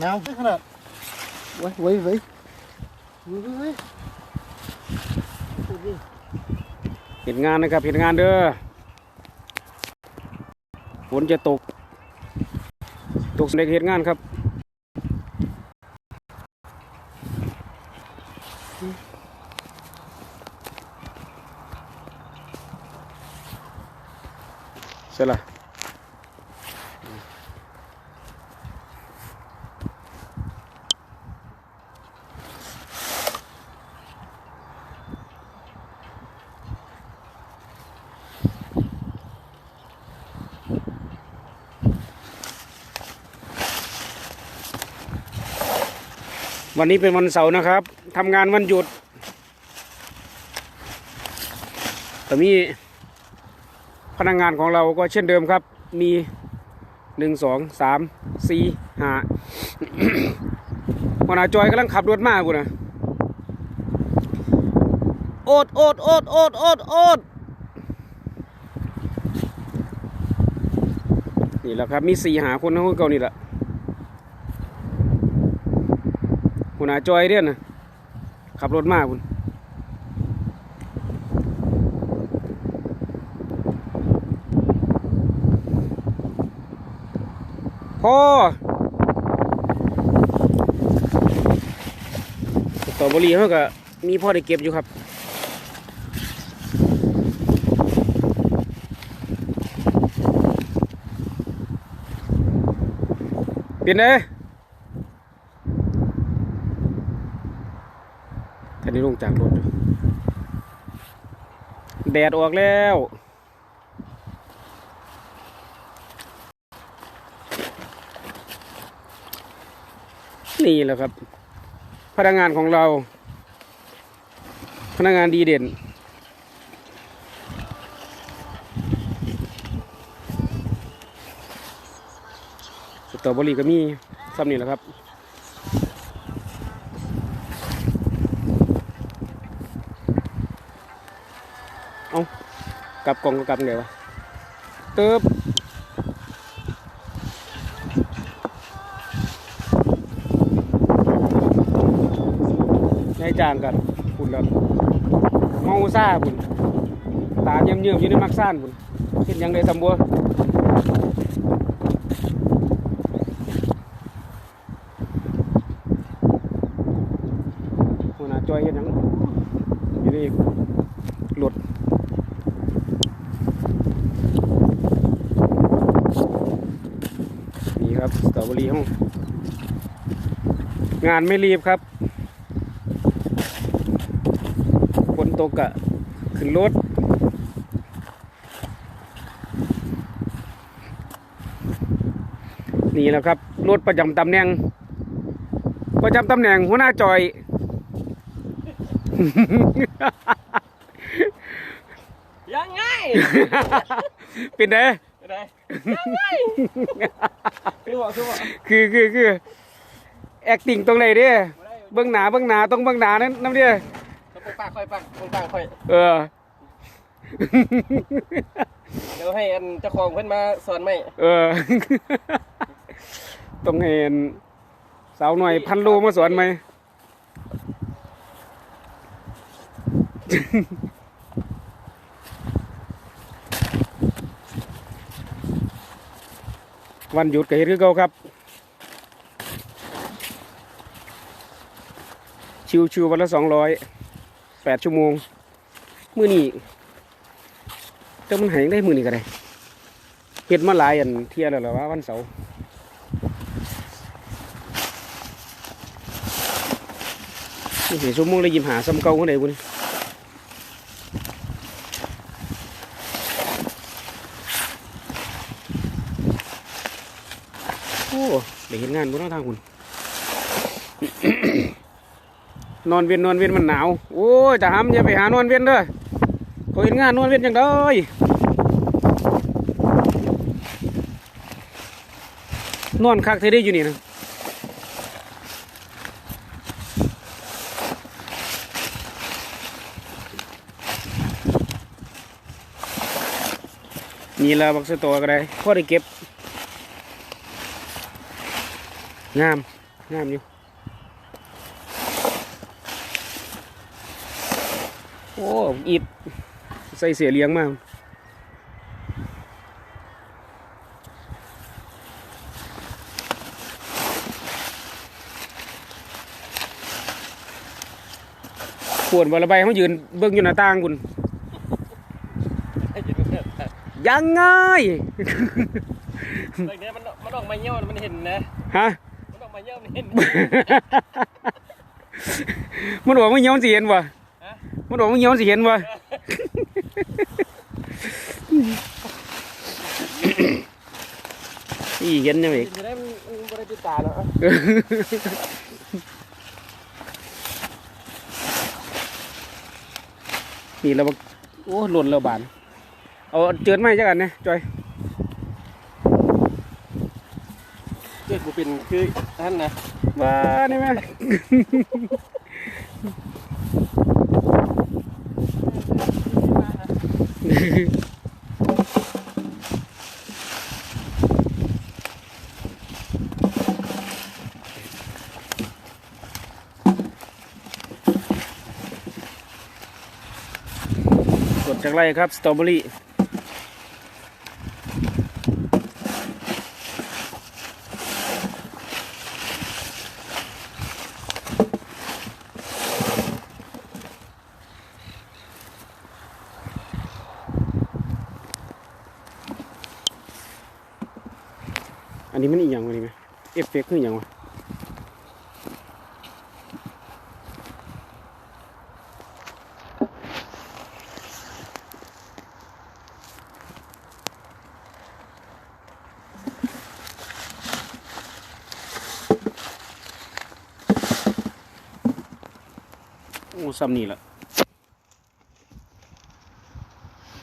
หนาวขนาดไว้ไว้ไว้ไว้ไว้เห็นงานนะครับเห็นงานเด้อฝนจะตก ตกในเห็นงานครับ วันนี้เป็นวันเสาร์นะครับทำงานวันหยุดแต่มีพนักงานของเราก็เช่นเดิมครับ มีหนึ่งสองสามสี่ห้าหัวหน้าจอยกำลังขับรถมากูนะโอดโอดโอดโอดโอดโอดนี่แหละครับ มีสี่หาคนนะคนเก่านี่แหละ หัวหน้าจอยเด้อนนะขับรถมากคุณพ่อสตรอเบอรี่เขาก็มีพ่อได้เก็บอยู่ครับเปลี่ยนเล ยท่านนี้ลงจากรถแดดออกแล้วนี่แหละครับ พนักงานของเรา พนักงานดีเด่น สตรอเบอรี่ก็มีซ้ำนี่แหละครับ เอา กลับกล่องก็กลับไงวะเติบในจางกันคุณแล้วเมาซ่าคุณตาเยี่ยมเยี่ยมอยู่ในมักซ่านคุณเห็นยังได้ตำบัวหน้าจอยเห็นหยังอยู่นี่หลุดนี่ ครับสตรอเบอรี่ห้องงานไม่รีบครับฝนตกอะขึ้นรถนี่แหละครับรถประจำตำแหน่ง ประจำตำแหน่งหัวหน้าจอย ยังไง เป็นไงอะไรยังไง คือบอกคือบอกคือคือคือ acting ตรงไหนเด้เบื้องหน้าเบื้องหน้าตรงเบื้องหน้านั้นน้ำเด้เขาปากค่อยปากปากค่อยเออเดี๋ยวให้อันเจ้าของเพิ่นมาสอนไหมเออต้องเห็นสาวหน่อยพันโลมาสอนไหม วันหยุดก็เฮ็ดคือเก่าครับ ชิวๆวันละสองร้อยแปดชั่วโมง มือนี่จะมันหายได้มือนี่ก็ได้เฮ็ดมาหลายอันเที่ยแล้วล่ะว่าวันเสาร์นี่เห็นชั่วโมงเลยยิมหาซ้ำเก่าเมื่อไหร่บุญ โอ้ได้เห็นงานบนทางคุณนอนเวียนนอนเวียนมันหนาว โอ้ยจะห้ำอย่าไปหานอนเวียนเด้อเขาเห็นงานนอนเวียนจังได้นอนคักเธอได้อยู่นี่นะนี่ละบักสตัวก็ได้พอได้เก็บ งาม งามอยู่ โอ้ อิด ใส่เสียเลี้ยงมากปวดบอระบายเขายืนเบิ่งอยู่หน้าต่างคุณไอ้เจ้าเนี่ยยังไงตอนนี้มันมันออกมาเยี่ยวมันเห็นนะ ฮะ มันออกมาเยี่ยวมันเห็นมันบอกว่าเหี่ยวสิเห็นวะฮะมันบอกว่าเหี่ยวสิเห็นวะอีเห็นยังไงจะได้มันมันบริจิตตาแล้วนี่เราบอกโอ้หล่นแล้วบาน เอาเจิดไม้จักอันนะจอย กูเป็นคือท่านนะว่านี่ไหมสดจากไรครับสตรอเบอรี่ นนี้มันอีกอย่างวะนี่ไหมเอฟเฟกต์คืออย่างวะโอ้ซ้ำนี่แหละ